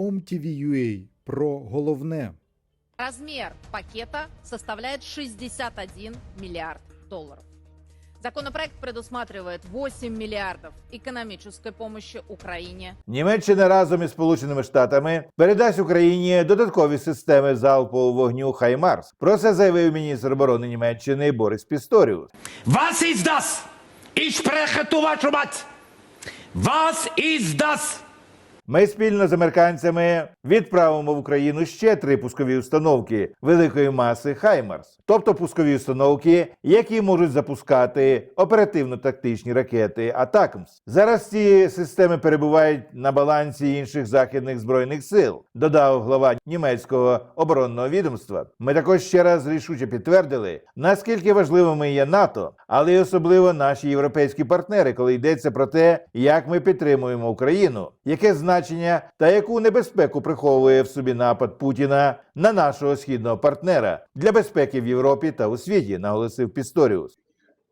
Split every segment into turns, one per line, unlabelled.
OMTV.ua про головне.
Размер пакета составляет 61 миллиард долларов. Законопроект предусматривает 8 миллиардов экономической помощи Украине,
Німеччина разом із Сполученими Штатами передасть Україні додаткові системи залпового вогню Хаймарс. Про це заявив міністр оборони Німеччини Борис Пісторіус.
Was ist das? Ich spreche zu вашу мать. Was ist das?
Ми спільно з американцями відправимо в Україну ще три пускові установки великої маси Хаймарс, тобто пускові установки, які можуть запускати оперативно-тактичні ракети Атакмс. Зараз ці системи перебувають на балансі інших західних збройних сил, додав глава німецького оборонного відомства. Ми також ще раз рішуче підтвердили, наскільки важливими є НАТО, але й особливо наші європейські партнери, коли йдеться про те, як ми підтримуємо Україну, яке значення та яку небезпеку приховує в собі напад Путіна на нашого східного партнера для безпеки в Європі та у світі, наголосив Пісторіус.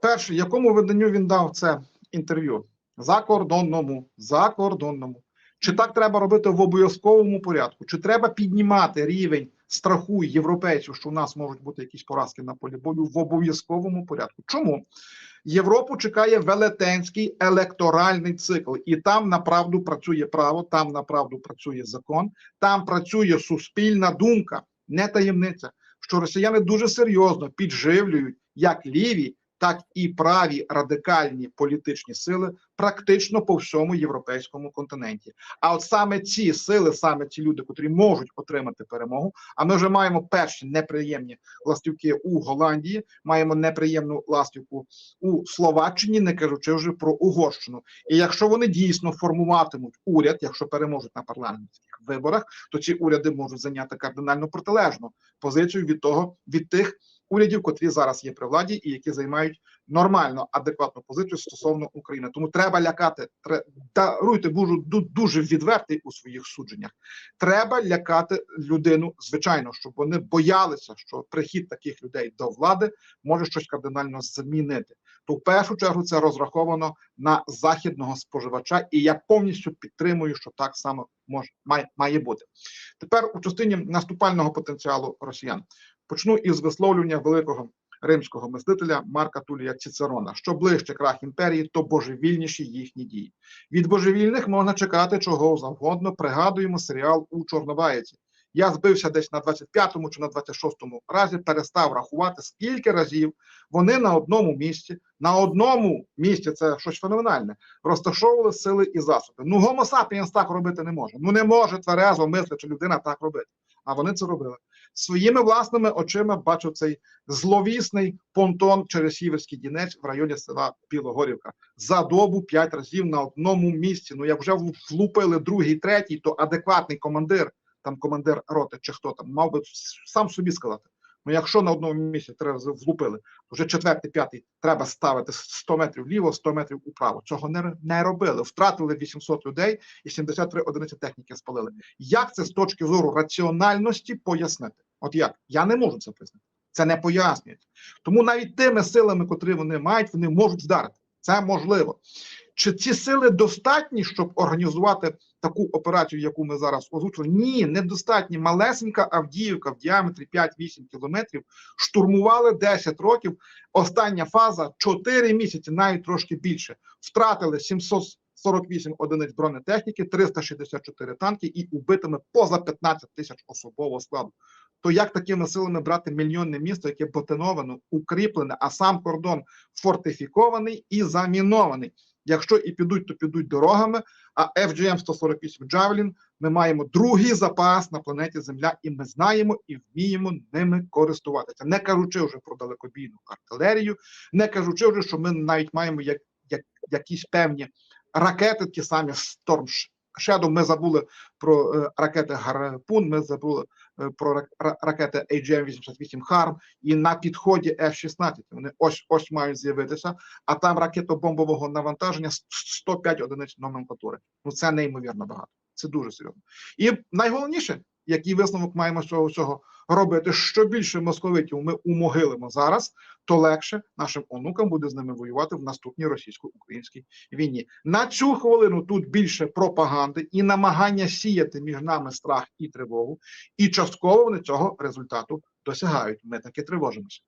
Перше, якому виданню він дав це інтерв'ю? Закордонному. Закордонному. Чи так треба робити в обов'язковому порядку? Чи треба піднімати рівень страху європейців, що у нас можуть бути якісь поразки на полі бою в обов'язковому порядку? Чому? Європу чекає велетенський електоральний цикл, і там направду працює право, там направду працює закон, там працює суспільна думка, не таємниця, що росіяни дуже серйозно підживлюють як ліві, так і праві радикальні політичні сили практично по всьому європейському континенті. А от саме ці сили, саме ці люди, котрі можуть отримати перемогу. А ми вже маємо перші неприємні ластівки у Голландії, маємо неприємну ластівку у Словаччині, не кажучи вже про Угорщину. І якщо вони дійсно формуватимуть уряд, якщо переможуть на парламентських виборах, то ці уряди можуть зайняти кардинально протилежну позицію від того від тих урядів, котрі зараз є при владі і які займають нормально адекватну позицію стосовно України. Тому треба лякати. тре- Даруйте, буду ду- дуже відвертий у своїх судженнях. Треба лякати людину, звичайно, щоб вони боялися, що прихід таких людей до влади може щось кардинально змінити. То в першу чергу це розраховано на західного споживача, і я повністю підтримую, що так само може має, має бути. Тепер у частині наступального потенціалу росіян почну із висловлювання великого римського мислителя Марка Тулія Цицерона. Що ближче крах імперії, то божевільніші їхні дії. Від божевільних можна чекати чого завгодно. Пригадуємо серіал у Чорнобаєці. Я збився десь на 25-му чи на 26-му разі, перестав рахувати, скільки разів вони на одному місці, на одному місці це щось феноменальне, розташовували сили і засоби. Ну, гомо сапіенс так робити не може. Ну не може тверезо мисляча людина так робити. А вони це робили. Своїми власними очима бачив цей зловісний понтон через Сіверський Дінець в районі села Білогорівка. За добу п'ять разів на одному місці. Ну як вже влупили другий, третій, то адекватний командир, там командир роти чи хто там, мав би сам собі сказати. Ну, якщо на одному місці три рази влупили, то вже четвертий, п'ятий треба ставити 100 метрів вліво, 100 метрів управо. Цього не, не робили. Втратили 800 людей і 73 одиниці техніки спалили. Як це з точки зору раціональності пояснити? От як? Я не можу це признати. Це не пояснюється. Тому навіть тими силами, котрі вони мають, вони можуть вдарити. Це можливо. Чи ці сили достатні, щоб організувати таку операцію, яку ми зараз озвучили? Ні, недостатні. Малесенька Авдіївка в діаметрі 5-8 кілометрів штурмували 10 років. Остання фаза 4 місяці, навіть трошки більше. Втратили 748 одиниць бронетехніки, 364 танки і убитими поза 15 тисяч особового складу. То як такими силами брати мільйонне місто, яке ботиновано, укріплене, а сам кордон фортифікований і замінований? Якщо і підуть, то підуть дорогами. А FGM 148 Javelin ми маємо другий запас на планеті Земля, і ми знаємо і вміємо ними користуватися. Не кажучи вже про далекобійну артилерію, не кажучи вже, що ми навіть маємо як, як, якісь певні ракети, ті самі Storm Shadow, Ми забули про е, ракети Гарпун, ми забули е, про рак- ра- ракети AGM-88 Harm, і на підході F-16 вони ось ось мають з'явитися, а там ракетобомбового навантаження 105 одиниць номенклатури. Ну це неймовірно багато. Це дуже серйозно. І найголовніше, який висновок маємо з цього всього робити? Що більше московитів ми умогилимо зараз, то легше нашим онукам буде з ними воювати в наступній російсько-українській війні. На цю хвилину тут більше пропаганди і намагання сіяти між нами страх і тривогу, і частково вони цього результату досягають. Ми таки тривожимося.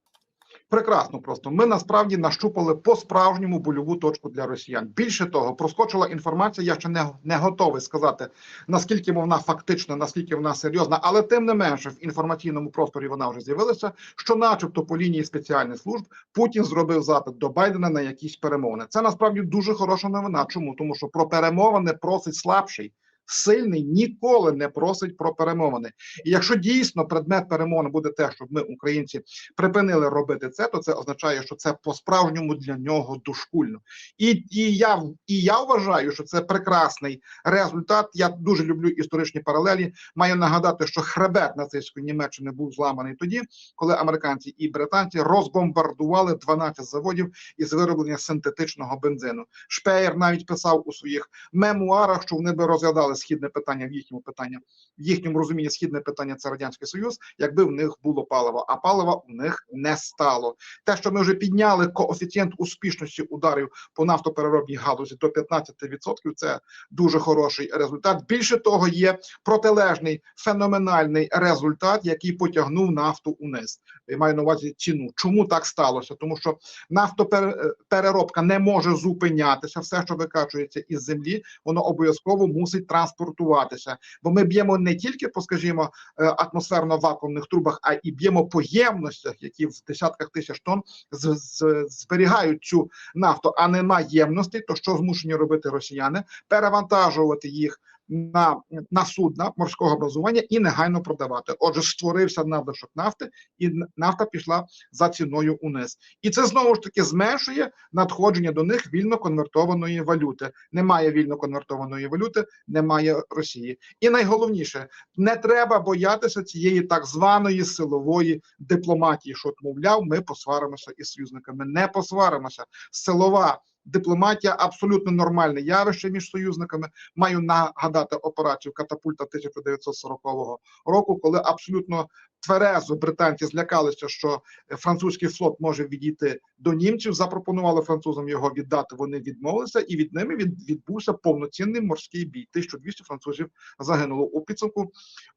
Прекрасно, просто ми насправді нащупали по справжньому больову точку для росіян. Більше того, проскочила інформація. Я ще не, не готовий сказати наскільки вона фактична, наскільки вона серйозна, але тим не менше в інформаційному просторі вона вже з'явилася. Що, начебто, по лінії спеціальних служб Путін зробив запит до Байдена на якісь перемовини. Це насправді дуже хороша новина. Чому тому, що про перемовини просить слабший. Сильний ніколи не просить про перемовини. І якщо дійсно предмет перемовин буде те, щоб ми, українці, припинили робити це, то це означає, що це по-справжньому для нього дошкульно. І, і я і я вважаю, що це прекрасний результат. Я дуже люблю історичні паралелі. Маю нагадати, що хребет нацистської Німеччини був зламаний тоді, коли американці і британці розбомбардували 12 заводів із вироблення синтетичного бензину. Шпеєр навіть писав у своїх мемуарах, що вони би розглядали східне питання в їхньому питанні, в їхньому розумінні східне питання це радянський союз, якби в них було паливо, а палива у них не стало. Те, що ми вже підняли коефіцієнт успішності ударів по нафтопереробній галузі до 15%, це дуже хороший результат. Більше того, є протилежний феноменальний результат, який потягнув нафту униз. Я маю на увазі ціну. Чому так сталося? Тому що нафтопереробка не може зупинятися. Все, що викачується із землі, воно обов'язково мусить транспортуватися. Бо ми б'ємо не тільки по, скажімо, е, атмосферно-вакуумних трубах, а і б'ємо по ємностях, які в десятках тисяч тонн зберігають цю нафту, а нема ємностей, то що змушені робити росіяни? Перевантажувати їх на, на судна морського базування і негайно продавати. Отже, створився надлишок нафти, і нафта пішла за ціною униз. І це знову ж таки зменшує надходження до них вільно конвертованої валюти. Немає вільно конвертованої валюти, немає Росії. І найголовніше, не треба боятися цієї так званої силової дипломатії, що, мовляв, ми посваримося із союзниками. Не посваримося. Силова дипломатія абсолютно нормальне явище між союзниками. Маю нагадати операцію катапульта 1940 року, коли абсолютно тверезо британці злякалися, що е, французький флот може відійти до німців. Запропонували французам його віддати. Вони відмовилися, і від ними від, відбувся повноцінний морський бій. 1200 французів загинуло у підсумку.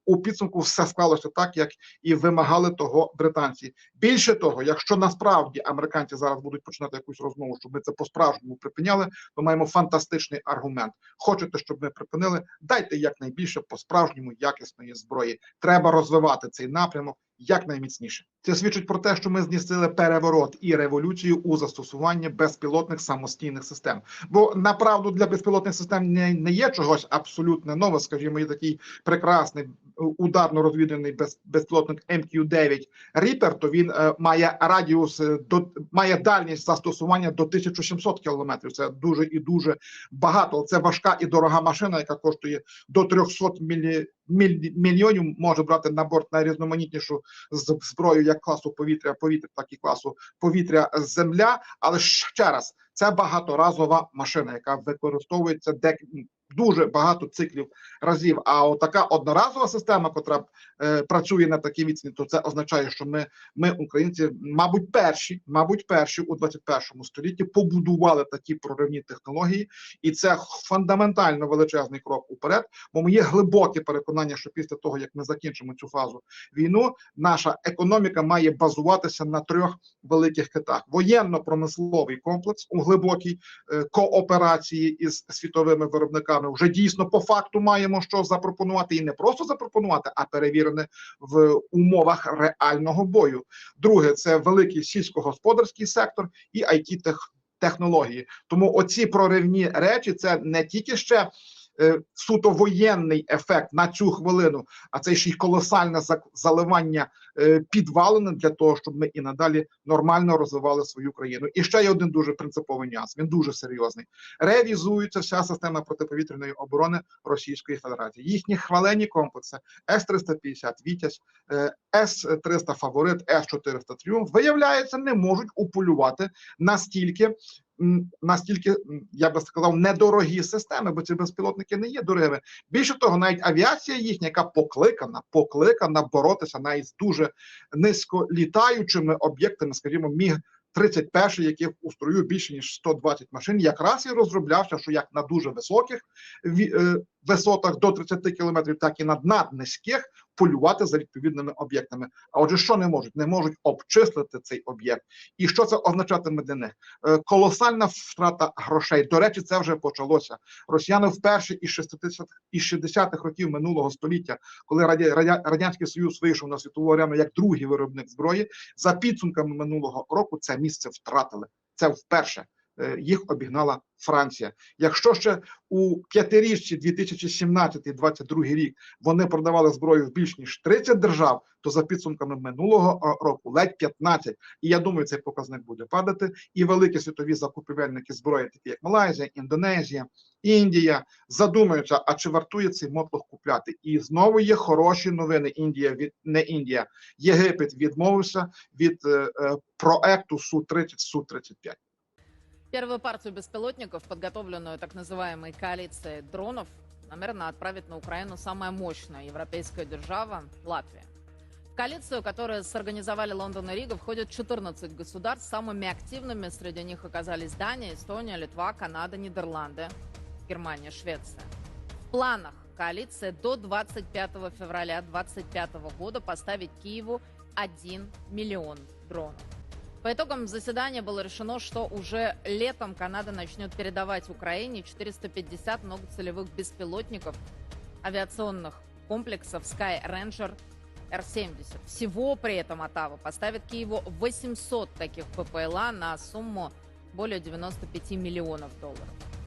У підсумку все склалося так, як і вимагали того британці. Більше того, якщо насправді американці зараз будуть починати якусь розмову, щоб ми це по-справжньому припиняли, то маємо фантастичний аргумент. Хочете, щоб ми припинили? Дайте якнайбільше по-справжньому якісної зброї. Треба розвивати цей напрямок якнайміцніше. Це свідчить про те, що ми здійснили переворот і революцію у застосуванні безпілотних самостійних систем. Бо направду для безпілотних систем не, не є чогось абсолютно нове. Скажімо, є такий прекрасний ударно-розвідувальний без, безпілотник MQ-9 Reaper, то він е, має радіус е, до має дальність застосування до 1700 кілометрів. Це дуже і дуже багато. Це важка і дорога машина, яка коштує до 300 мілі, міль, мільйонів. Може брати на борт найрізноманітнішу зброю як класу повітря, повітря, так і класу повітря земля. Але ще раз, це багаторазова машина, яка використовується дек дуже багато циклів разів. А от така одноразова система, котра е, працює на такій відстані, то це означає, що ми, ми, українці, мабуть, перші, мабуть, перші у 21 столітті побудували такі проривні технології, і це фундаментально величезний крок уперед. Бо моє глибоке переконання, що після того як ми закінчимо цю фазу війну, наша економіка має базуватися на трьох великих китах: воєнно-промисловий комплекс у глибокій е, кооперації із світовими виробниками. Вже дійсно по факту маємо що запропонувати, і не просто запропонувати, а перевірене в умовах реального бою. Друге, це великий сільськогосподарський сектор і it технології. Тому оці проривні речі це не тільки ще. Е, Суто воєнний ефект на цю хвилину, а це ще й колосальне заливання е, підвалини для того, щоб ми і надалі нормально розвивали свою країну. І ще є один дуже принциповий нюанс. Він дуже серйозний. Ревізується вся система протиповітряної оборони Російської Федерації. Їхні хвалені комплекси С-350 Вітязь, е, С-300 Фаворит, С-400 Тріумф, виявляється, не можуть уполювати настільки настільки, я би сказав, недорогі системи, бо ці безпілотники не є дорогими. Більше того, навіть авіація їхня, яка покликана, покликана боротися навіть з дуже низько літаючими об'єктами, скажімо, міг 31 яких у строю більше ніж 120 машин, якраз і розроблявся, що як на дуже високих е, висотах до 30 кілометрів, так і на наднизьких полювати за відповідними об'єктами. А отже, що не можуть? Не можуть обчислити цей об'єкт. І що це означатиме для них? Е, Колосальна втрата грошей. До речі, це вже почалося. Росіяни вперше із 60-х із 60-х років минулого століття, коли радянський союз вийшов на світову арену як другий виробник зброї, за підсумками минулого року це місце втратили. Це вперше. Е, Їх обігнала Франція. Якщо ще у п'ятирічці 2017-2022 рік вони продавали зброю в більш ніж 30 держав, то за підсумками минулого року ледь 15. І я думаю, цей показник буде падати. І великі світові закупівельники зброї, такі як Малайзія, Індонезія, Індія, задумаються, а чи вартує цей мотлох купляти? І знову є хороші новини. Індія від не Індія. Єгипет відмовився від е, е, проекту Су 30 Су 35
Первую партию беспилотников, подготовленную так называемой коалицией дронов, намерена отправить на Украину самая мощная европейская держава – Латвия. В коалицию, которую сорганизовали Лондон и Рига, входят 14 государств. Самыми активными среди них оказались Дания, Эстония, Литва, Канада, Нидерланды, Германия, Швеция. В планах коалиции до 25 февраля 2025 года поставить Киеву 1 миллион дронов. По итогам заседания было решено, что уже летом Канада начнет передавать Украине 450 многоцелевых беспилотников авиационных комплексов Sky Ranger Р-70. Всего при этом Оттава поставит Киеву 800 таких ППЛА на сумму более 95 миллионов долларов.